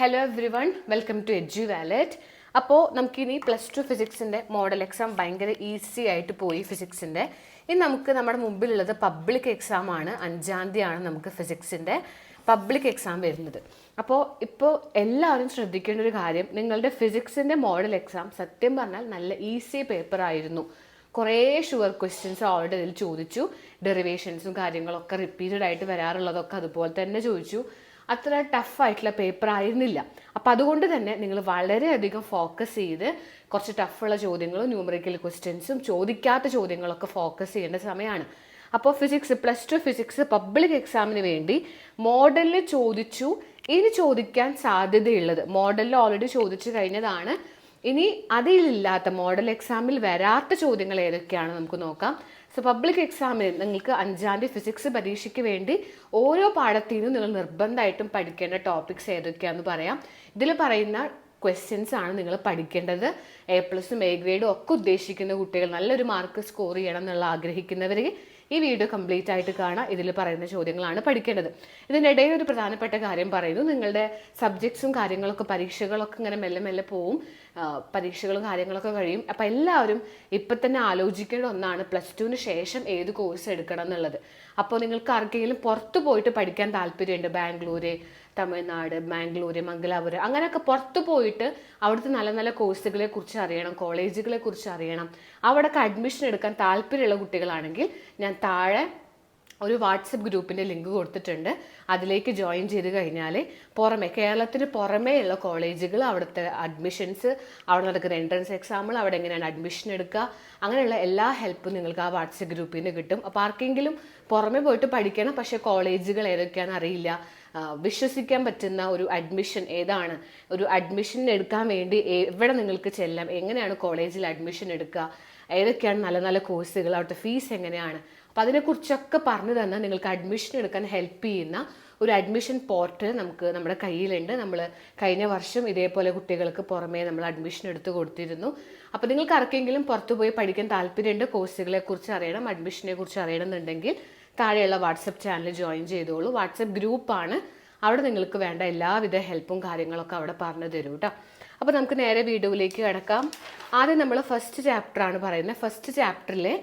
Hello everyone welcome to Edu Wallet അപ്പോൾ നമുക്കിനി plus two ഫിസിക്സിന്റെ മോഡൽ എക്സാം ഭയങ്കര ഈസി ആയിട്ട് പോയി ഫിസിക്സിന്റെ ഇനി നമുക്ക് നമ്മുടെ മുമ്പിലുള്ളത് പബ്ലിക് എക്സാം ആണ്. അഞ്ചാം തീയതിയാണ് നമുക്ക് ഫിസിക്സിന്റെ പബ്ലിക് എക്സാം വരുന്നത്. അപ്പോൾ ഇപ്പോൾ എല്ലാവരും ശ്രദ്ധിക്കേണ്ട ഒരു കാര്യം നിങ്ങളുടെ ഫിസിക്സിന്റെ മോഡൽ എക്സാം സത്യം പറഞ്ഞാൽ നല്ല ഈസി പേപ്പർ ആയിരുന്നു. കുറേ ഷുവർ ക്വസ്റ്റ്യൻസ് ഓൾറെഡി ഇതിൽ ചോദിച്ചു. ഡെറിവേഷൻസും കാര്യങ്ങളൊക്കെ റിപ്പീറ്റഡ് ആയിട്ട് വരാറുള്ളതൊക്കെ അതുപോലെ തന്നെ ചോദിച്ചു. അത്ര ടഫ് ആയിട്ടുള്ള പേപ്പർ ആയിരുന്നില്ല. അപ്പോൾ അതുകൊണ്ട് തന്നെ നിങ്ങൾ വളരെയധികം ഫോക്കസ് ചെയ്ത് കുറച്ച് ടഫുള്ള ചോദ്യങ്ങളും ന്യൂമറിക്കൽ ക്വസ്റ്റ്യൻസും ചോദിക്കാത്ത ചോദ്യങ്ങളൊക്കെ ഫോക്കസ് ചെയ്യേണ്ട സമയമാണ്. അപ്പോൾ physics plus two physics public എക്സാമിന് വേണ്ടി മോഡലിൽ ചോദിച്ചു. ഇനി ചോദിക്കാൻ സാധ്യതയുള്ളത് മോഡലിൽ ഓൾറെഡി ചോദിച്ചു കഴിഞ്ഞതാണ്. ഇനി അതിലില്ലാത്ത മോഡൽ എക്സാമിൽ വരാത്ത ചോദ്യങ്ങൾ ഏതൊക്കെയാണ് നമുക്ക് നോക്കാം. സോ പബ്ലിക് എക്സാമിന് നിങ്ങൾക്ക് അഞ്ചാം തീയതി ഫിസിക്സ് പരീക്ഷയ്ക്ക് വേണ്ടി ഓരോ പാഠത്തിനും നിങ്ങൾ നിർബന്ധമായിട്ടും പഠിക്കേണ്ട ടോപ്പിക്സ് ഏതൊക്കെയാണെന്ന് പറയാം. ഇതിൽ പറയുന്ന ക്വസ്റ്റ്യൻസ് ആണ് നിങ്ങൾ പഠിക്കേണ്ടത്. എ പ്ലസും എ ഗ്രേഡും ഒക്കെ ഉദ്ദേശിക്കുന്ന കുട്ടികൾ നല്ലൊരു മാർക്ക് സ്കോർ ചെയ്യണം എന്നുള്ള ആഗ്രഹിക്കുന്നവർ ഈ വീഡിയോ കംപ്ലീറ്റ് ആയിട്ട് കാണാം. ഇതിൽ പറയുന്ന ചോദ്യങ്ങളാണ് പഠിക്കേണ്ടത്. ഇതിന്റെ ഇടയിൽ ഒരു പ്രധാനപ്പെട്ട കാര്യം പറയുന്നു. നിങ്ങളുടെ സബ്ജക്ട്സും കാര്യങ്ങളൊക്കെ പരീക്ഷകളൊക്കെ ഇങ്ങനെ മെല്ലെ മെല്ലെ പോവും. പരീക്ഷകളും കാര്യങ്ങളൊക്കെ കഴിയും. അപ്പം എല്ലാവരും ഇപ്പം തന്നെ ആലോചിക്കേണ്ട ഒന്നാണ് പ്ലസ് ടുവിന് ശേഷം ഏത് കോഴ്സ് എടുക്കണം എന്നുള്ളത്. അപ്പോൾ നിങ്ങൾക്ക് ആർക്കെങ്കിലും പുറത്ത് പോയിട്ട് പഠിക്കാൻ താല്പര്യമുണ്ട് ബാംഗ്ലൂര് തമിഴ്നാട് ബാംഗ്ലൂര് മംഗലാപുരം അങ്ങനെയൊക്കെ പുറത്ത് പോയിട്ട് അവിടുത്തെ നല്ല നല്ല കോഴ്സുകളെ കുറിച്ച് അറിയണം കോളേജുകളെ കുറിച്ച് അറിയണം. അവിടെയൊക്കെ അഡ്മിഷൻ എടുക്കാൻ താല്പര്യമുള്ള കുട്ടികളാണെങ്കിൽ ഞാൻ താഴെ ഒരു വാട്സപ്പ് ഗ്രൂപ്പിന്റെ ലിങ്ക് കൊടുത്തിട്ടുണ്ട്. അതിലേക്ക് ജോയിൻ ചെയ്ത് കഴിഞ്ഞാൽ പുറമെ കേരളത്തിന് പുറമേ ഉള്ള കോളേജുകൾ അവിടുത്തെ അഡ്മിഷൻസ് അവിടെ നടക്കുന്ന എൻട്രൻസ് എക്സാമുകൾ അവിടെ എങ്ങനെയാണ് അഡ്മിഷൻ എടുക്കുക അങ്ങനെയുള്ള എല്ലാ ഹെൽപ്പും നിങ്ങൾക്ക് ആ വാട്സപ്പ് ഗ്രൂപ്പിൽ നിന്ന് കിട്ടും. അപ്പോൾ ആർക്കെങ്കിലും പുറമെ പോയിട്ട് പഠിക്കണം പക്ഷേ കോളേജുകൾ ഏതൊക്കെയാണെന്ന് അറിയില്ല. വിശ്വസിക്കാൻ പറ്റുന്ന ഒരു അഡ്മിഷൻ ഏതാണ്? ഒരു അഡ്മിഷൻ എടുക്കാൻ വേണ്ടി എവിടെ നിങ്ങൾക്ക് ചെല്ലാം? എങ്ങനെയാണ് കോളേജിൽ അഡ്മിഷൻ എടുക്കുക? ഏതൊക്കെയാണ് നല്ല നല്ല കോഴ്സുകൾ അവിടുത്തെ ഫീസ് എങ്ങനെയാണ്? അപ്പോൾ അതിനെക്കുറിച്ചൊക്കെ പറഞ്ഞു തന്ന നിങ്ങൾക്ക് അഡ്മിഷൻ എടുക്കാൻ ഹെൽപ്പ് ചെയ്യുന്ന ഒരു അഡ്മിഷൻ പോർട്ടൽ നമുക്ക് നമ്മുടെ കയ്യിലുണ്ട്. നമ്മൾ കഴിഞ്ഞ വർഷം ഇതേപോലെ കുട്ടികൾക്ക് പുറമേ നമ്മൾ അഡ്മിഷൻ എടുത്ത് കൊടുത്തിരുന്നു. അപ്പോൾ നിങ്ങൾക്ക് ആർക്കെങ്കിലും പുറത്തുപോയി പഠിക്കാൻ താല്പര്യമുണ്ട് കോഴ്സുകളെ കുറിച്ച് അറിയണം അഡ്മിഷനെ കുറിച്ച് അറിയണമെന്നുണ്ടെങ്കിൽ താഴെയുള്ള വാട്സപ്പ് ചാനൽ ജോയിൻ ചെയ്തോളൂ. വാട്സപ്പ് ഗ്രൂപ്പാണ്. അവിടെ നിങ്ങൾക്ക് വേണ്ട എല്ലാവിധ ഹെൽപ്പും കാര്യങ്ങളൊക്കെ അവിടെ പറഞ്ഞു തരും കേട്ടോ അപ്പോൾ നമുക്ക് നേരെ വീഡിയോയിലേക്ക് കിടക്കാം. ആദ്യം നമ്മൾ ഫസ്റ്റ് ചാപ്റ്ററാണ് പറയുന്നത്. ഫസ്റ്റ് ചാപ്റ്ററിലെ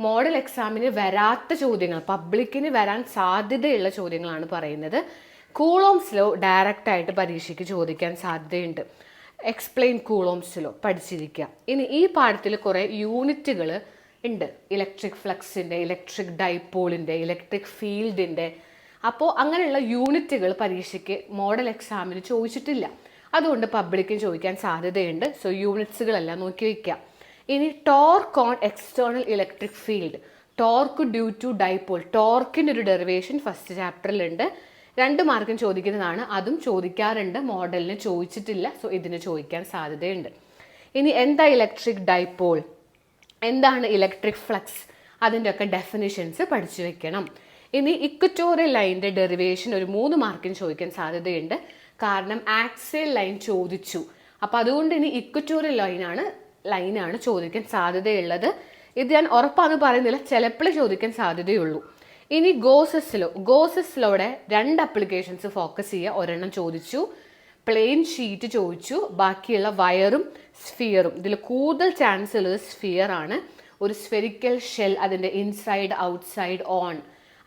മോഡൽ എക്സാമിന് വരാത്ത ചോദ്യങ്ങൾ പബ്ലിക്കിന് വരാൻ സാധ്യതയുള്ള ചോദ്യങ്ങളാണ് പറയുന്നത്. കൂളോംസ് ലോ ഡയറക്റ്റ് ആയിട്ട് പരീക്ഷയ്ക്ക് ചോദിക്കാൻ സാധ്യതയുണ്ട്. എക്സ്പ്ലെയിൻ കൂളോംസ് ലോ പഠിച്ചിരിക്കുക. ഇനി ഈ പാഠത്തിൽ കുറേ യൂണിറ്റുകൾ ഉണ്ട്. ഇലക്ട്രിക് ഫ്ലക്സിന്റെ ഇലക്ട്രിക് ഡൈപോളിന്റെ ഇലക്ട്രിക് ഫീൽഡിന്റെ അപ്പോൾ അങ്ങനെയുള്ള യൂണിറ്റുകൾ പരീക്ഷയ്ക്ക് മോഡൽ എക്സാമിന് ചോദിച്ചിട്ടില്ല. അതുകൊണ്ട് പബ്ലിക്കും ചോദിക്കാൻ സാധ്യതയുണ്ട്. സോ യൂണിറ്റ്സുകളെല്ലാം നോക്കി വയ്ക്കാം ഇനി torque on external electric field torque due to dipole ടോർക്കിന്റെ ഒരു ഡെറിവേഷൻ ഫസ്റ്റ് ചാപ്റ്ററിലുണ്ട് രണ്ട് മാർക്കും ചോദിക്കുന്നതാണ്. അതും ചോദിക്കാറുണ്ട്. മോഡലിന് ചോദിച്ചിട്ടില്ല. സോ ഇതിന് ചോദിക്കാൻ സാധ്യതയുണ്ട്. ഇനി എന്താ ഇലക്ട്രിക് ഡൈപോൾ എന്താണ് ഇലക്ട്രിക് ഫ്ലക്സ് അതിന്റെ ഒക്കെ ഡെഫിനിഷൻസ് പഠിച്ചു വെക്കണം. ഇനി ഇക്വറ്റോറിയൽ ലൈനിന്റെ ഡെറിവേഷൻ ഒരു മൂന്ന് മാർക്കിന് ചോദിക്കാൻ സാധ്യതയുണ്ട്. കാരണം ആക്സിയൽ ലൈൻ ചോദിച്ചു. അപ്പോൾ അതുകൊണ്ട് ഇനി ഇക്വറ്റോറിയൽ ലൈനാണ് ലൈനാണ് ചോദിക്കാൻ സാധ്യതയുള്ളത്. ഇത് ഞാൻ ഉറപ്പാന്ന് പറയുന്നില്ല ചിലപ്പോൾ ചോദിക്കാൻ സാധ്യതയുള്ളൂ. ഇനി ഗോസസ്സിലോ ലോ രണ്ട് അപ്ലിക്കേഷൻസ് ഫോക്കസ് ചെയ്യുക ഒരെണ്ണം ചോദിച്ചു. പ്ലെയിൻ ഷീറ്റ് ചോദിച്ചു. ബാക്കിയുള്ള വയറും സ്ഫിയറും ഇതിൽ കൂടുതൽ ചാൻസ് ഉള്ളത് സ്ഫിയർ ആണ്. ഒരു സ്ഫെരിക്കൽ ഷെൽ അതിന്റെ ഇൻസൈഡ് ഔട്ട്സൈഡ് ഓൺ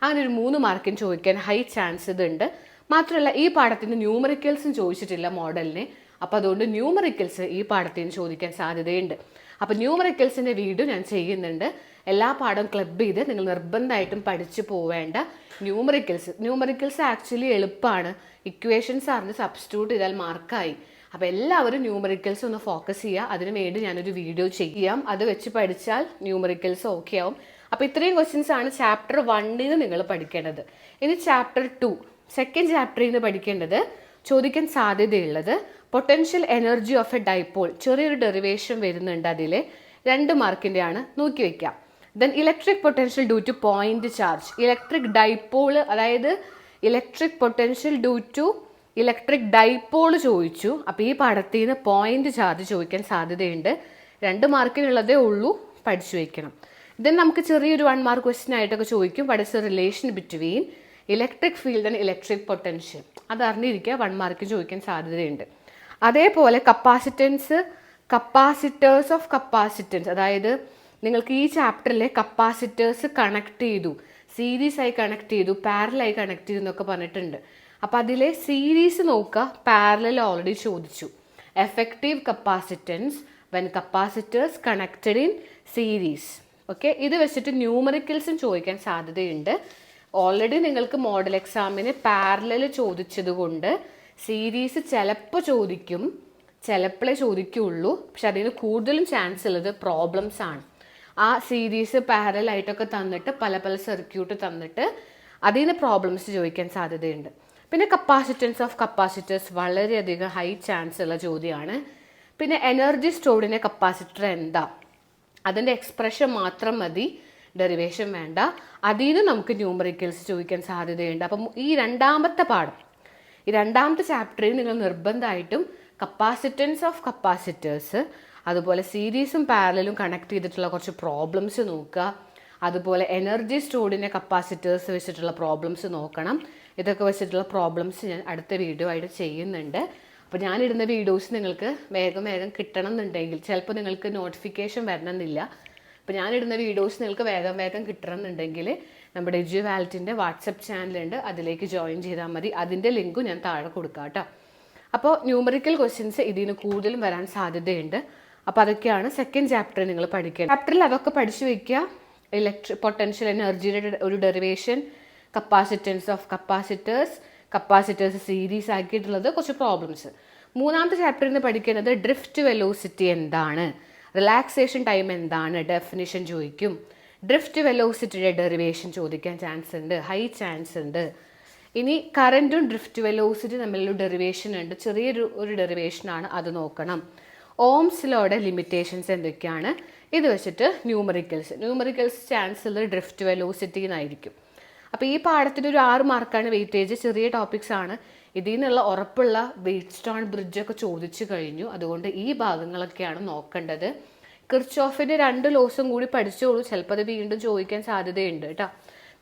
അങ്ങനെ ഒരു മൂന്ന് മാർക്കിന് ചോദിക്കാൻ ഹൈ ചാൻസ് ഇതുണ്ട്. മാത്രമല്ല ഈ പാഠത്തിന് ന്യൂമറിക്കൽസും ചോദിച്ചിട്ടില്ല മോഡലിനെ അപ്പോൾ അതുകൊണ്ട് ന്യൂമറിക്കൽസ് ഈ പാഠത്തിന് ചോദിക്കാൻ സാധ്യതയുണ്ട്. അപ്പോൾ ന്യൂമറിക്കൽസിന്റെ വീഡിയോ ഞാൻ ചെയ്യുന്നുണ്ട്. എല്ലാ പാഠവും ക്ലബ് ചെയ്ത് നിങ്ങൾ നിർബന്ധമായിട്ടും പഠിച്ചു പോവേണ്ട ന്യൂമറിക്കൽസ് ന്യൂമറിക്കൽസ് ആക്ച്വലി എളുപ്പമാണ് ഇക്വേഷൻസ് അറിഞ്ഞ് സബ്സ്റ്റിറ്റ്യൂട്ട് ചെയ്താൽ മാർക്കായി അപ്പോൾ എല്ലാവരും ന്യൂമറിക്കൽസ് ഒന്ന് ഫോക്കസ് ചെയ്യുക. അതിന് വേണ്ടി ഞാനൊരു വീഡിയോ ചെയ്യാം. അത് വെച്ച് പഠിച്ചാൽ ന്യൂമറിക്കൽസ് ഓക്കെ ആവും. അപ്പോൾ ഇത്രയും ക്വസ്റ്റ്യൻസ് ആണ് ചാപ്റ്റർ വണ്ണിൽ നിന്ന് നിങ്ങൾ പഠിക്കേണ്ടത്. ഇനി ചാപ്റ്റർ ടു സെക്കൻഡ് ചാപ്റ്ററിൽ നിന്ന് പഠിക്കേണ്ടത് ചോദിക്കാൻ സാധ്യതയുള്ളത് potential energy of a dipole ചെറിയൊരു ഡെറിവേഷൻ വരുന്നുണ്ട് അതിൽ രണ്ട് മാർക്കിന്റെ ആണ് നോക്കി വയ്ക്കാം then electric potential due to point charge electric dipole അതായത് electric potential due to electric dipole ചോദിച്ചു. അപ്പോൾ ഈ പടത്തിൽ നിന്ന് പോയിന്റ് ചാർജ് ചോദിക്കാൻ സാധ്യതയുണ്ട്. രണ്ട് മാർക്കിനുള്ളതേ ഉള്ളൂ. പഠിച്ചു വയ്ക്കണം ദെൻ നമുക്ക് ചെറിയൊരു വൺ മാർക്ക് ക്വസ്റ്റ്യൻ ആയിട്ടൊക്കെ ചോദിക്കും. പഠിച്ച relation between electric field and electric potential അത് അറിഞ്ഞിരിക്കുക. വൺ മാർക്ക് ചോദിക്കാൻ സാധ്യതയുണ്ട്. അതേപോലെ കപ്പാസിറ്റൻസ് കപ്പാസിറ്റേഴ്സ് ഓഫ് കപ്പാസിറ്റൻസ് അതായത് നിങ്ങൾക്ക് ഈ ചാപ്റ്ററിലെ കപ്പാസിറ്റേഴ്സ് കണക്ട് ചെയ്തു. സീരീസ് ആയി കണക്ട് ചെയ്തു പാരലായി കണക്ട് ചെയ്തു എന്നൊക്കെ പറഞ്ഞിട്ടുണ്ട്. അപ്പം അതിലെ സീരീസ് നോക്കുക പാരലൽ ഓൾറെഡി ചോദിച്ചു. Effective capacitance when capacitors connected in series okay ഇത് വെച്ചിട്ട് ന്യൂമറിക്കൽസും ചോദിക്കാൻ സാധ്യതയുണ്ട്. ഓൾറെഡി നിങ്ങൾക്ക് മോഡൽ എക്സാമിന് പാരലൽ ചോദിച്ചതുകൊണ്ട് സീരീസ് ചിലപ്പോൾ ചോദിക്കും ചിലപ്പോഴേ ചോദിക്കുകയുള്ളൂ പക്ഷെ അതിന് കൂടുതലും ചാൻസ് ഉള്ളത് പ്രോബ്ലംസ് ആണ്. ആ സീരീസ് പാരലായിട്ടൊക്കെ തന്നിട്ട് പല പല സർക്യൂട്ട് തന്നിട്ട് അതിൽ നിന്ന് പ്രോബ്ലംസ് ചോദിക്കാൻ സാധ്യതയുണ്ട്. പിന്നെ കപ്പാസിറ്റൻസ് ഓഫ് കപ്പാസിറ്റേഴ്സ് വളരെയധികം ഹൈ ചാൻസ് ഉള്ള ചോദ്യമാണ്. പിന്നെ എനർജി സ്റ്റോർഡിന്റെ കപ്പാസിറ്റർ എന്താ? അതിന്റെ എക്സ്പ്രഷൻ മാത്രം മതി ഡെറിവേഷൻ വേണ്ട. അതിൽ നിന്ന് നമുക്ക് ന്യൂമറിക്കൽസ് ചോദിക്കാൻ സാധ്യതയുണ്ട്. അപ്പം ഈ രണ്ടാമത്തെ പാഠം ഈ രണ്ടാമത്തെ ചാപ്റ്ററിൽ നിങ്ങൾ നിർബന്ധമായിട്ടും കപ്പാസിറ്റൻസ് ഓഫ് കപ്പാസിറ്റേഴ്സ് അതുപോലെ സീരീസും പാരലും കണക്ട് ചെയ്തിട്ടുള്ള കുറച്ച് പ്രോബ്ലംസ് നോക്കുക. അതുപോലെ എനർജി സ്റ്റോഡിന്റെ കപ്പാസിറ്റേഴ്സ് വെച്ചിട്ടുള്ള പ്രോബ്ലംസ് നോക്കണം. ഇതൊക്കെ വെച്ചിട്ടുള്ള പ്രോബ്ലംസ് ഞാൻ അടുത്ത വീഡിയോ ആയിട്ട് ചെയ്യുന്നുണ്ട്. അപ്പോൾ ഞാനിടുന്ന വീഡിയോസ് നിങ്ങൾക്ക് വേഗം വേഗം കിട്ടണം എന്നുണ്ടെങ്കിൽ ചിലപ്പോൾ നിങ്ങൾക്ക് നോട്ടിഫിക്കേഷൻ വരണമെന്നില്ല. അപ്പോൾ ഞാനിടുന്ന വീഡിയോസ് നിങ്ങൾക്ക് വേഗം വേഗം കിട്ടണം എന്നുണ്ടെങ്കിൽ നമ്മുടെ എജു വാലറ്റിന്റെ വാട്സപ്പ് ചാനലുണ്ട് അതിലേക്ക് ജോയിൻ ചെയ്താൽ മതി. അതിന്റെ ലിങ്കും ഞാൻ താഴെ കൊടുക്കാം കേട്ടോ. അപ്പോൾ ന്യൂമറിക്കൽ ക്വസ്റ്റ്യൻസ് ഇതിന് കൂടുതലും വരാൻ സാധ്യതയുണ്ട്. അപ്പോൾ അതൊക്കെയാണ് സെക്കൻഡ് ചാപ്റ്റർ നിങ്ങൾ പഠിക്കേണ്ടത് ചാപ്റ്ററിൽ അതൊക്കെ പഠിച്ചു വയ്ക്കുക ഇലക്ട്രി പൊട്ടൻഷ്യൽ എനർജിയുടെ ഒരു derivation capacitance of capacitors capacitors series ആക്കിയിട്ടുള്ളത് കുറച്ച് പ്രോബ്ലംസ് മൂന്നാമത്തെ ചാപ്റ്ററിൽ നിന്ന് പഠിക്കുന്നത് ഡ്രിഫ്റ്റ് വെലോസിറ്റി എന്താണ്? റിലാക്സേഷൻ ടൈം എന്താണ്? ഡെഫിനിഷൻ ചോദിക്കും. ഡ്രിഫ്റ്റ് വെലോസിറ്റിയുടെ ഡെറിവേഷൻ ചോദിക്കാൻ ചാൻസ് ഉണ്ട്. ഹൈ ചാൻസ് ഉണ്ട്. ഇനി കറന്റും ഡ്രിഫ്റ്റ് വെലോസിറ്റി തമ്മിലുള്ള ഡെറിവേഷൻ ഉണ്ട്. ചെറിയൊരു ഒരു ഡെറിവേഷനാണ് അത് നോക്കണം. ഓംസ് ലോയുടെ ലിമിറ്റേഷൻസ് എന്തൊക്കെയാണ്? ഇത് വെച്ചിട്ട് ന്യൂമറിക്കൽസ്. ന്യൂമറിക്കൽസ് ചാൻസ് ഉള്ളത് ഡ്രിഫ്റ്റ് വെലോസിറ്റി എന്നായിരിക്കും. അപ്പോൾ ഈ പാഠത്തിന് ഒരു ആറ് മാർക്കാണ് വെയിറ്റേജ്. ചെറിയ ടോപ്പിക്സ് ആണ്. ഇതിൽ നിന്നുള്ള ഉറപ്പുള്ള വെയിറ്റ് സ്റ്റോൺ ബ്രിഡ്ജൊക്കെ ചോദിച്ചു കഴിഞ്ഞു. അതുകൊണ്ട് ഈ ഭാഗങ്ങളൊക്കെയാണ് നോക്കേണ്ടത്. കിർച്ചോഫിന്റെ രണ്ട് ലോസും കൂടി പഠിച്ചോളൂ. ചിലപ്പോൾ അത് വീണ്ടും ചോദിക്കാൻ സാധ്യതയുണ്ട് കേട്ടോ.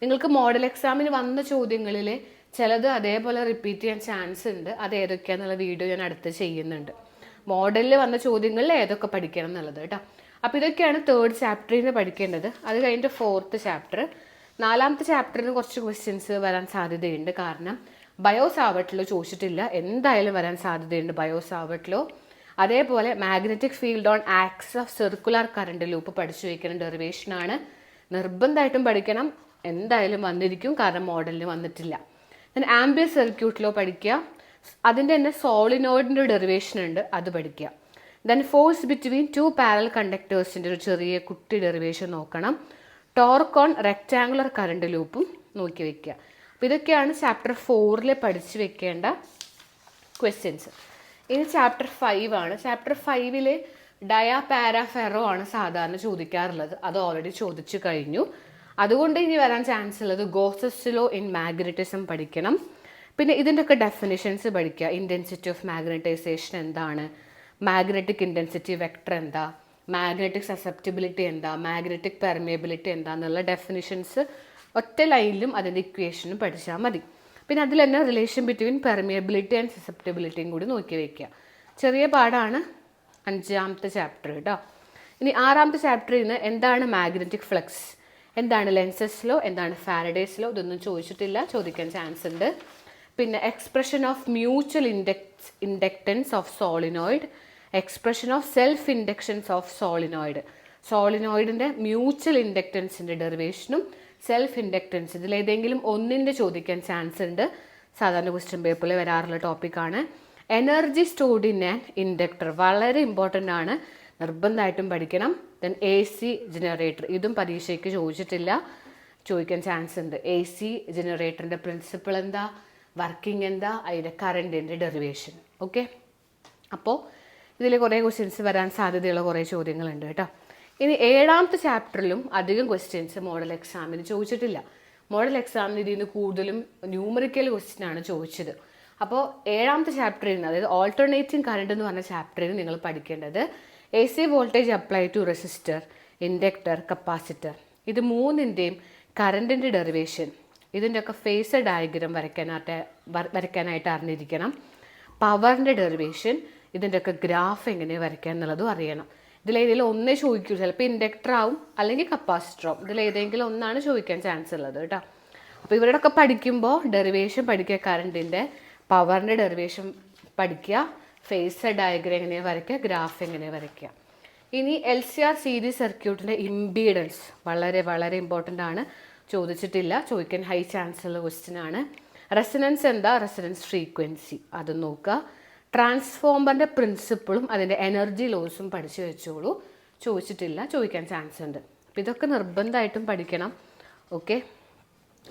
നിങ്ങൾക്ക് മോഡൽ എക്സാമിന് വന്ന ചോദ്യങ്ങളിൽ ചിലത് അതേപോലെ റിപ്പീറ്റ് ചെയ്യാൻ ചാൻസ് ഉണ്ട്. അത് ഏതൊക്കെയാണെന്നുള്ള വീഡിയോ ഞാൻ അടുത്ത് ചെയ്യുന്നുണ്ട്. മോഡലിൽ വന്ന ചോദ്യങ്ങളിൽ ഏതൊക്കെ പഠിക്കണം എന്നുള്ളത് കേട്ടോ. അപ്പോൾ ഇതൊക്കെയാണ് തേർഡ് ചാപ്റ്ററിൽ നിന്ന് പഠിക്കേണ്ടത്. അത് കഴിഞ്ഞിട്ട് ഫോർത്ത് ചാപ്റ്റർ നാലാമത്തെ ചാപ്റ്ററിന് കുറച്ച് ക്വസ്റ്റ്യൻസ് വരാൻ സാധ്യതയുണ്ട്. കാരണം ബയോസ് ആവട്ടിലോ ചോദിച്ചിട്ടില്ല. എന്തായാലും വരാൻ സാധ്യതയുണ്ട് ബയോസ് ആവട്ടിലോ. അതേപോലെ magnetic field on axis of circular current loop പഠിച്ചു വയ്ക്കുന്ന ഡെറിവേഷനാണ് നിർബന്ധമായിട്ടും പഠിക്കണം. എന്തായാലും വന്നിരിക്കും. കാരണം മോഡലിന് വന്നിട്ടില്ല. ദെൻ ആംബിയസ് സർക്യൂട്ടിലോ പഠിക്കുക അതിന്റെ തന്നെ സോളിനോയിഡിന്റെ ഡെറിവേഷൻ ഉണ്ട് അത് പഠിക്കുക. Then force between two parallel കണ്ടക്ടേഴ്സിന്റെ ഒരു ചെറിയ കുട്ടി ഡെറിവേഷൻ നോക്കണം. ടോർക്ക് ഓൺ റെക്റ്റാങ്കുലർ കറണ്ട് ലൂപ്പും നോക്കി വെക്കുക. അപ്പോൾ ഇതൊക്കെയാണ് ചാപ്റ്റർ ഫോറിൽ പഠിച്ചു വെക്കേണ്ട ക്വസ്റ്റ്യൻസ് ഇനി ചാപ്റ്റർ ഫൈവ് ആണ്. ചാപ്റ്റർ ഫൈവിൽ ഡയ പാരാഫെറോ ആണ് സാധാരണ ചോദിക്കാറുള്ളത്. അത് ഓൾറെഡി ചോദിച്ചു കഴിഞ്ഞു. അതുകൊണ്ട് ഇനി വരാൻ ചാൻസ് ഉള്ളത് ഗോസസ്റ്റിലോ ഇൻ മാഗ്നറ്റിസം പഠിക്കണം. പിന്നെ ഇതിന്റെയൊക്കെ ഡെഫിനിഷൻസ് പഠിക്കുക ഇന്റൻസിറ്റി ഓഫ് മാഗ്നറ്റൈസേഷൻ എന്താണ്? മാഗ്നറ്റിക് ഇന്റൻസിറ്റി വെക്ടർ എന്താ? മാഗ്നറ്റിക് സസെപ്റ്റബിലിറ്റി എന്താ? മാഗ്നറ്റിക് പെർമിയബിലിറ്റി എന്താ? എന്നുള്ള ഡെഫിനിഷൻസ് ഒറ്റ ലൈനിലും അതിന്റെ ഇക്വേഷനും പഠിച്ചാൽ മതി. പിന്നെ അതിൽ തന്നെ റിലേഷൻ ബിറ്റ്വീൻ പെർമിയബിലിറ്റി ആൻഡ് സസെപ്റ്റബിലിറ്റിയും കൂടി നോക്കി വയ്ക്കുക ചെറിയ പാടാണ് അഞ്ചാമത്തെ ചാപ്റ്റർ കേട്ടോ ഇനി ആറാമത്തെ ചാപ്റ്ററിൽ നിന്ന് എന്താണ് മാഗ്നറ്റിക് ഫ്ലക്സ് എന്താണ് ലെൻസസിലോ എന്താണ് ഫാരഡേസിലോ ഇതൊന്നും ചോദിച്ചിട്ടില്ല. ചോദിക്കാൻ ചാൻസ് ഉണ്ട്. പിന്നെ expression of mutual index inductance of solenoid expression of self inductions of solenoid സോളിനോയിഡിന്റെ mutual ഇൻഡക്റ്റൻസിന്റെ ഡെറിവേഷനും സെൽഫ് ഇൻഡക്റ്റൻസ് ഇതിലേതെങ്കിലും ഒന്നിന്റെ ചോദിക്കാൻ ചാൻസ് ഉണ്ട്. സാധാരണ ക്വസ്റ്റ്യൻ പേപ്പറിൽ വരാറുള്ള ടോപ്പിക്കാണ് energy stored in an inductor വളരെ ഇമ്പോർട്ടന്റ് ആണ്. നിർബന്ധമായിട്ടും പഠിക്കണം. ദെൻ എ സി ജനറേറ്റർ ഇതും പരീക്ഷയ്ക്ക് ചോദിച്ചിട്ടില്ല. ചോദിക്കാൻ ചാൻസ് ഉണ്ട്. എ സി ജനറേറ്ററിന്റെ പ്രിൻസിപ്പിൾ എന്താ? വർക്കിംഗ് എന്താ അതിന്റെ കറണ്ടിന്റെ ഡെറിവേഷൻ ഓക്കെ അപ്പോൾ ഇതിൽ കുറേ ക്വസ്റ്റ്യൻസ് വരാൻ സാധ്യതയുള്ള കുറേ ചോദ്യങ്ങളുണ്ട് കേട്ടോ. ഇനി ഏഴാമത്തെ ചാപ്റ്ററിലും അധികം ക്വസ്റ്റ്യൻസ് മോഡൽ എക്സാമിന് ചോദിച്ചിട്ടില്ല. മോഡൽ എക്സാമിന് ഇതിൽ നിന്ന് കൂടുതലും ന്യൂമറിക്കൽ ക്വസ്റ്റ്യൻ ആണ് ചോദിച്ചത്. അപ്പോൾ ഏഴാമത്തെ ചാപ്റ്ററിൽ നിന്ന് അതായത് ഓൾട്ടർനേറ്റിംഗ് കറണ്ട് എന്ന് പറഞ്ഞ ചാപ്റ്ററിൽ നിങ്ങൾ പഠിക്കേണ്ടത് A C voltage apply to resistor inductor capacitor ഇത് മൂന്നിന്റെയും കറണ്ടിന്റെ ഡെറിവേഷൻ ഇതിന്റെയൊക്കെ ഫേസ് ഡയഗ്രാം വരയ്ക്കാനായിട്ട് വര- വരയ്ക്കാനായിട്ട് അറിഞ്ഞിരിക്കണം. പവറിന്റെ ഡെറിവേഷൻ ഇതിന്റെയൊക്കെ ഗ്രാഫ് എങ്ങനെ വരയ്ക്കുക എന്നുള്ളതും അറിയണം. ഇതിലേതെങ്കിലും ഒന്നേ ചോദിക്കൂ ചിലപ്പോൾ ഇൻഡക്ടർ ആവും അല്ലെങ്കിൽ കപ്പാസിറ്റർ ആവും. ഇതിലേതെങ്കിലും ഒന്നാണ് ചോദിക്കാൻ ചാൻസ് ഉള്ളത് കേട്ടോ. അപ്പോൾ ഇവരുടെയൊക്കെ പഠിക്കുമ്പോൾ ഡെറിവേഷൻ പഠിക്കുക കറണ്ടിന്റെ പവറിന്റെ ഡെറിവേഷൻ പഠിക്കുക ഫേസ് ഡയഗ്രം എങ്ങനെയാണ് വരയ്ക്കുക ഗ്രാഫ് എങ്ങനെയാണ് വരയ്ക്കുക. ഇനി എൽ സി ആർ സീരീസ് സർക്യൂട്ടിന്റെ ഇമ്പീഡൻസ് വളരെ വളരെ ഇമ്പോർട്ടന്റ് ആണ്. ചോദിച്ചിട്ടില്ല. ചോദിക്കാൻ ഹൈ ചാൻസ് ഉള്ള ക്വസ്റ്റ്യൻ ആണ്. റെസനൻസ് എന്താ? റെസനൻസ് ഫ്രീക്വൻസി അത് നോക്കുക. ട്രാൻസ്ഫോമറിന്റെ പ്രിൻസിപ്പിളും അതിന്റെ എനർജി ലോസും പഠിച്ചു വെച്ചോളൂ. ചോദിച്ചിട്ടില്ല. ചോദിക്കാൻ ചാൻസ് ഉണ്ട്. അപ്പോൾ ഇതൊക്കെ നിർബന്ധമായിട്ടും പഠിക്കണം. ഓക്കെ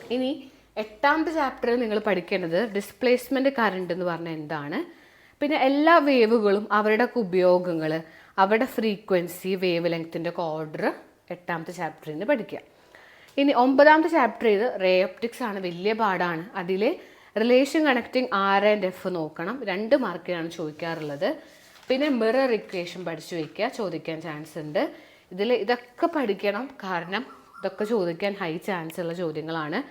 ഇനി എട്ടാമത്തെ ചാപ്റ്ററിൽ നിങ്ങൾ പഠിക്കേണ്ടത് ഡിസ്പ്ലേസ്മെന്റ് കറണ്ട് എന്ന് പറഞ്ഞാൽ എന്താണ്? പിന്നെ എല്ലാ വേവുകളും അവരുടെ ഉപയോഗങ്ങൾ അവരുടെ ഫ്രീക്വൻസി വേവ് ലെങ്ത്തിന്റെ ഓർഡർ എട്ടാമത്തെ ചാപ്റ്ററിൽ നിന്ന് പഠിക്കുക. ഇനി ഒമ്പതാമത്തെ ചാപ്റ്റർ ചെയ്ത് റേ ഒപ്റ്റിക്സ് ആണ് വലിയ പാടാണ്. അതിൽ relation connecting R and F നോക്കണം. രണ്ട് മാർക്കിനാണ് ചോദിക്കാറുള്ളത്. പിന്നെ മിറർ ഇക്വേഷൻ പഠിച്ചു വയ്ക്കുക ചോദിക്കാൻ ചാൻസ് ഉണ്ട്. ഇതിൽ ഇതൊക്കെ പഠിക്കണം. കാരണം ഇതൊക്കെ ചോദിക്കാൻ ഹൈ ചാൻസ് ഉള്ള ചോദ്യങ്ങളാണ്.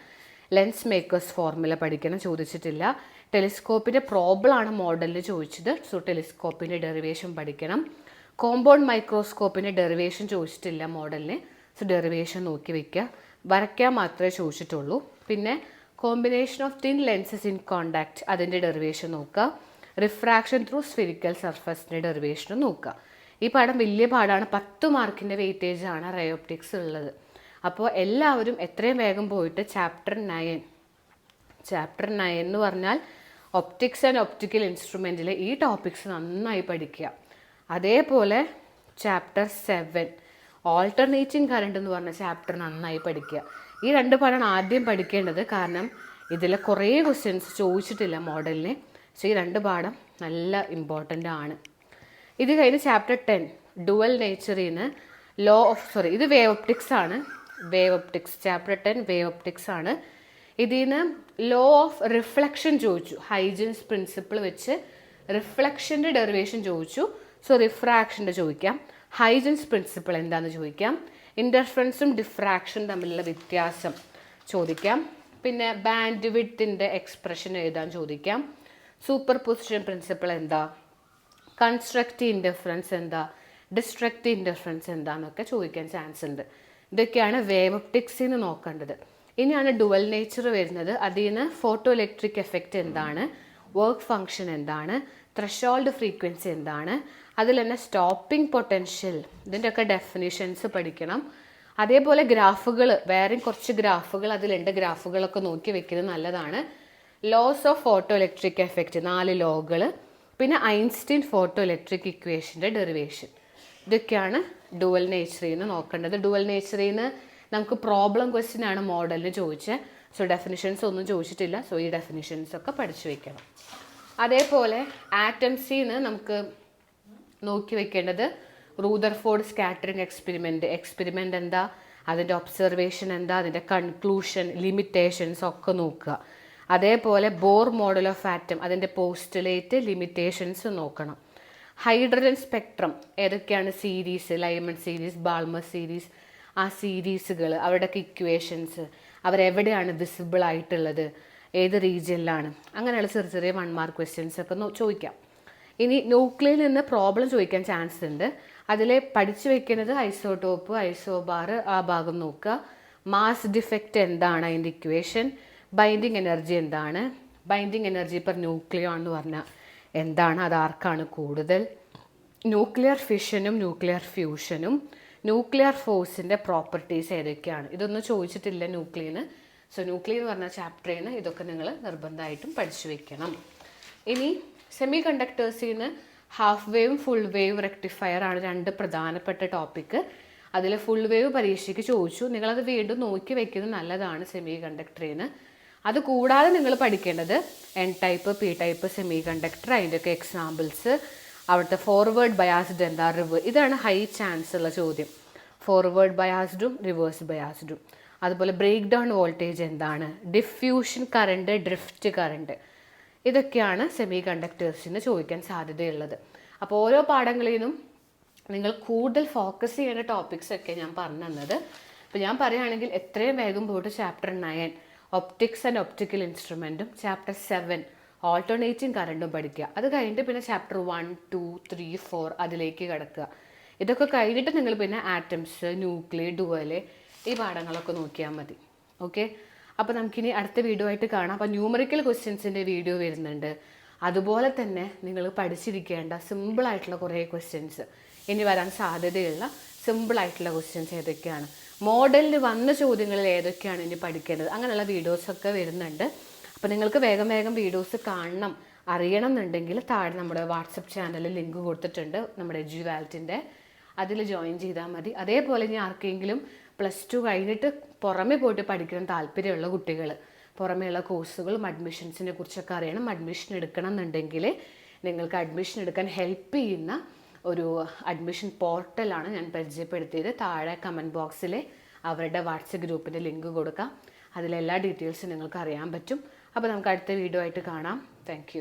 ലെൻസ് മേക്കേഴ്സ് ഫോർമുല പഠിക്കണം ചോദിച്ചിട്ടില്ല. ടെലിസ്കോപ്പിന്റെ പ്രോബ്ലമാണ് മോഡലിൽ ചോദിച്ചത്. സോ ടെലിസ്കോപ്പിന്റെ ഡെറിവേഷൻ പഠിക്കണം. കോമ്പൗണ്ട് മൈക്രോസ്കോപ്പിന്റെ ഡെറിവേഷൻ ചോദിച്ചിട്ടില്ല മോഡലിന് സോ ഡെറിവേഷൻ നോക്കി വെക്കുക വരയ്ക്കാൻ മാത്രമേ ചോദിച്ചിട്ടുള്ളൂ. പിന്നെ combination of thin lenses in contact അതിന്റെ ഡെറിവേഷൻ നോക്കുക. റിഫ്രാക്ഷൻ ത്രൂ സ്ഫിരിക്കൽ സർഫസിന്റെ ഡെറിവേഷനും നോക്കുക. ഈ പാഠം വലിയ പാടാണ്. പത്ത് മാർക്കിന്റെ വെയിറ്റേജ് ആണ് റയോപ്റ്റിക്സ് ഉള്ളത്. അപ്പോൾ എല്ലാവരും എത്രയും വേഗം പോയിട്ട് ചാപ്റ്റർ നയൻ ചാപ്റ്റർ നയൻ എന്ന് പറഞ്ഞാൽ ഒപ്റ്റിക്സ് ആൻഡ് ഒപ്റ്റിക്കൽ ഇൻസ്ട്രുമെന്റിലെ ഈ ടോപ്പിക്സ് നന്നായി പഠിക്കുക. അതേപോലെ ചാപ്റ്റർ സെവൻ ഓൾട്ടർനേറ്റിംഗ് കറണ്ട് എന്ന് പറഞ്ഞ ചാപ്റ്റർ നന്നായി പഠിക്കുക. ഈ രണ്ട് പാഠമാണ് ആദ്യം പഠിക്കേണ്ടത്. കാരണം ഇതിൽ കുറേ ക്വസ്റ്റ്യൻസ് ചോദിച്ചിട്ടില്ല മോഡലിനെ സോ ഈ രണ്ട് പാഠം നല്ല ഇമ്പോർട്ടന്റ് ആണ്. ഇത് കഴിഞ്ഞ് ചാപ്റ്റർ ടെൻ ഡുവൽ നേച്ചറിന്ന് ലോ ഓഫ് സോറി ഇത് വേവ് ഒപ്റ്റിക്സ് ആണ്. Wave optics chapter ten wave optics ആണ്. ഇതിൽ നിന്ന് ലോ ഓഫ് റിഫ്ലക്ഷൻ ചോദിച്ചു. ഹൈജൻസ് പ്രിൻസിപ്പിൾ വെച്ച് റിഫ്ലക്ഷന്റെ ഡെറിവേഷൻ ചോദിച്ചു. സോ റിഫ്രാക്ഷന്റെ ചോദിക്കാം. ഹൈജൻസ് പ്രിൻസിപ്പിൾ എന്താണെന്ന് ചോദിക്കാം. ഇന്റർഫറൻസും ഡിഫ്രാക്ഷനും തമ്മിലുള്ള വ്യത്യാസം ചോദിക്കാം. പിന്നെ ബാൻഡ് വിഡ്ത്തിന്റെ എക്സ്പ്രഷൻ എഴുതാൻ ചോദിക്കാം. സൂപ്പർ പൊസിഷൻ പ്രിൻസിപ്പിൾ എന്താ? കൺസ്ട്രക്റ്റീവ് ഇന്റർഫറൻസ് എന്താ? ഡിസ്ട്രക്റ്റീവ് ഇന്റർഫറൻസ് എന്താന്നൊക്കെ ചോദിക്കാൻ ചാൻസ് ഉണ്ട്. ഇതൊക്കെയാണ് വേവ് ഒപ്റ്റിക്സിൽ നിന്ന് നോക്കേണ്ടത്. ഇനിയാണ് ഡുവൽ നേച്ചർ വരുന്നത്. അതിൽ നിന്ന് ഫോട്ടോ ഇലക്ട്രിക് എഫക്റ്റ് എന്താണ്? വർക്ക് ഫങ്ഷൻ എന്താണ്? ത്രഷോൾഡ് ഫ്രീക്വൻസി എന്താണ്? അതിൽ തന്നെ സ്റ്റോപ്പിംഗ് പൊട്ടൻഷ്യൽ ഇതിന്റെയൊക്കെ ഡെഫിനിഷൻസ് പഠിക്കണം. അതേപോലെ ഗ്രാഫുകൾ വേറെയും കുറച്ച് ഗ്രാഫുകൾ അതിലുണ്ട്. ഗ്രാഫുകളൊക്കെ നോക്കി വെക്കുന്നത് നല്ലതാണ്. Laws of photo electric effect നാല് ലോകൾ പിന്നെ ഐൻസ്റ്റീൻ ഫോട്ടോ ഇലക്ട്രിക് ഇക്വേഷന്റെ ഡെറിവേഷൻ ഇതൊക്കെയാണ് ഡുവൽ നേച്ചറിൽ നിന്ന് നോക്കേണ്ടത്. ഡുവൽ നേച്ചറിൽ നിന്ന് നമുക്ക് പ്രോബ്ലം ക്വസ്റ്റ്യൻ ആണ് മോഡലിന് ചോദിച്ചത്. സോ ഡെഫിനിഷൻസ് ഒന്നും ചോദിച്ചിട്ടില്ല. സോ ഈ ഡെഫിനിഷൻസ് ഒക്കെ പഠിച്ചു വെക്കണം. അതേപോലെ ആറ്റംസിൽ നിന്ന് നമുക്ക് നോക്കി വെക്കേണ്ടത് റൂദർഫോർഡ് സ്കാറ്ററിംഗ് എക്സ്പെരിമെന്റ് എക്സ്പെരിമെന്റ് എന്താ? അതിന്റെ ഒബ്സർവേഷൻ എന്താ? അതിന്റെ കൺക്ലൂഷൻ ലിമിറ്റേഷൻസ് ഒക്കെ നോക്കുക. അതേപോലെ ബോർ മോഡൽ ഓഫ് ആറ്റം അതിന്റെ പോസ്റ്റുലേറ്റ് ലിമിറ്റേഷൻസ് നോക്കണം. ഹൈഡ്രജൻ സ്പെക്ട്രം ഏതൊക്കെയാണ് series Lyman series Balmer series ആ സീരീസുകൾ അവരുടെയൊക്കെ ഇക്വേഷൻസ് അവരെവിടെയാണ് വിസിബിൾ ആയിട്ടുള്ളത്? ഏത് റീജിയനിലാണ്? അങ്ങനെയുള്ള ചെറിയ ചെറിയ വൺ മാർക്ക് ക്വസ്റ്റ്യൻസ് ഒക്കെ ചോദിക്കാം. ഇനി ന്യൂക്ലിയയിൽ നിന്ന് പ്രോബ്ലം ചോദിക്കാൻ ചാൻസ് ഉണ്ട്. അതിൽ പഠിച്ചു വെക്കുന്നത് ഐസോടോപ്പ് ഐസോബാർ ആ ഭാഗം നോക്കുക. മാസ് ഡിഫക്റ്റ് എന്താണ് അതിന്റെ ഇക്വേഷൻ ബൈൻഡിങ് എനർജി എന്താണ്? ബൈൻഡിങ് എനർജി പെർ ന്യൂക്ലിയോ എന്ന് പറഞ്ഞാൽ എന്താണ്? അത് ആർക്കാണ് കൂടുതൽ? ന്യൂക്ലിയർ ഫിഷനും ന്യൂക്ലിയർ ഫ്യൂഷനും ന്യൂക്ലിയർ ഫോഴ്സിന്റെ പ്രോപ്പർട്ടീസ് ഏതൊക്കെയാണ്? ഇതൊന്നും ചോദിച്ചിട്ടില്ല ന്യൂക്ലിയന് സോ ന്യൂക്ലിയർ എന്ന് പറഞ്ഞ ചാപ്റ്ററിൽ നിന്ന് ഇതൊക്കെ നിങ്ങൾ നിർബന്ധമായിട്ടും പഠിച്ചു വെക്കണം. ഇനി സെമി കണ്ടക്ടേഴ്സിൽ നിന്ന് ഹാഫ് വേവും ഫുൾ വേവ് റെക്ടിഫയർ ആണ് രണ്ട് പ്രധാനപ്പെട്ട ടോപ്പിക്ക് അതിൽ ഫുൾ വേവ് പരീക്ഷയ്ക്ക് ചോദിച്ചു. നിങ്ങളത് വീണ്ടും നോക്കി വെക്കുന്നത് നല്ലതാണ് സെമി കണ്ടക്ടറിൽ നിന്ന് അത് കൂടാതെ നിങ്ങൾ പഠിക്കേണ്ടത് N type P type semiconductor അതിന്റെയൊക്കെ എക്സാമ്പിൾസ് അവിടുത്തെ ഫോർവേഡ് ബയാസ്ഡ് എന്താ? റിവ് ഇതാണ് ഹൈ ചാൻസ് ഉള്ള ചോദ്യം. ഫോർവേഡ് ബയാസ്ഡും റിവേഴ്സ് ബയാസ്ഡും അതുപോലെ ബ്രേക്ക് ഡൗൺ വോൾട്ടേജ് എന്താണ്? ഡിഫ്യൂഷൻ കറണ്ട് ഡ്രിഫ്റ്റ് കറണ്ട് ഇതൊക്കെയാണ് സെമി കണ്ടക്ടേഴ്സിന് ചോദിക്കാൻ സാധ്യതയുള്ളത്. അപ്പോൾ ഓരോ പാഠങ്ങളിൽ നിന്നും നിങ്ങൾ കൂടുതൽ ഫോക്കസ് ചെയ്യേണ്ട ടോപ്പിക്സ് ഒക്കെ ഞാൻ പറഞ്ഞു തന്നത്. അപ്പോൾ ഞാൻ പറയുകയാണെങ്കിൽ എത്രയും വേഗം പോയിട്ട് chapter nine optics and optical ഇൻസ്ട്രുമെന്റും chapter seven alternating കറണ്ടും പഠിക്കുക. അത് കഴിഞ്ഞിട്ട് പിന്നെ chapter one two three four അതിലേക്ക് കിടക്കുക. ഇതൊക്കെ കഴിഞ്ഞിട്ട് നിങ്ങൾ പിന്നെ ആറ്റംസ് ന്യൂക്ലിയർ ഡുവൽ ഈ പാഠങ്ങളൊക്കെ നോക്കിയാൽ മതി. ഓക്കെ അപ്പോൾ നമുക്കിനി അടുത്ത വീഡിയോ ആയിട്ട് കാണാം. അപ്പോൾ ന്യൂമറിക്കൽ ക്വസ്റ്റ്യൻസിന്റെ വീഡിയോ വരുന്നുണ്ട്. അതുപോലെ തന്നെ നിങ്ങൾ പഠിച്ചിരിക്കേണ്ട സിമ്പിളായിട്ടുള്ള കുറേ ക്വസ്റ്റ്യൻസ് ഇനി വരാൻ സാധ്യതയുള്ള സിമ്പിളായിട്ടുള്ള ക്വസ്റ്റ്യൻസ് ഏതൊക്കെയാണ്? മോഡലിന് വന്ന ചോദ്യങ്ങളിൽ ഏതൊക്കെയാണ് ഇനി പഠിക്കേണ്ടത്? അങ്ങനെയുള്ള വീഡിയോസൊക്കെ വരുന്നുണ്ട്. അപ്പോൾ നിങ്ങൾക്ക് വേഗം വേഗം വീഡിയോസ് കാണണം. അറിയണം എന്നുണ്ടെങ്കിൽ താഴെ നമ്മുടെ വാട്സപ്പ് ചാനലിൽ ലിങ്ക് കൊടുത്തിട്ടുണ്ട്. നമ്മുടെ എജു വാലറ്റിന്റെ അതിൽ ജോയിൻ ചെയ്താൽ മതി. അതേപോലെ ഇനി ആർക്കെങ്കിലും പ്ലസ് ടു കഴിഞ്ഞിട്ട് പുറമെ പോയിട്ട് പഠിക്കണം താല്പര്യമുള്ള കുട്ടികൾ പുറമേയുള്ള കോഴ്സുകളും അഡ്മിഷൻസിനെ കുറിച്ചൊക്കെ അറിയണം. അഡ്മിഷൻ എടുക്കണം എന്നുണ്ടെങ്കിൽ നിങ്ങൾക്ക് അഡ്മിഷൻ എടുക്കാൻ ഹെൽപ്പ് ചെയ്യുന്ന ഒരു അഡ്മിഷൻ പോർട്ടലാണ് ഞാൻ പരിചയപ്പെടുത്തിയത്. താഴെ കമന്റ് ബോക്സിൽ അവരുടെ വാട്സപ്പ് ഗ്രൂപ്പിന്റെ ലിങ്ക് കൊടുക്കാം. അതിലെല്ലാ ഡീറ്റെയിൽസും നിങ്ങൾക്ക് അറിയാൻ പറ്റും. അപ്പോൾ നമുക്ക് അടുത്ത വീഡിയോ ആയിട്ട് കാണാം. താങ്ക്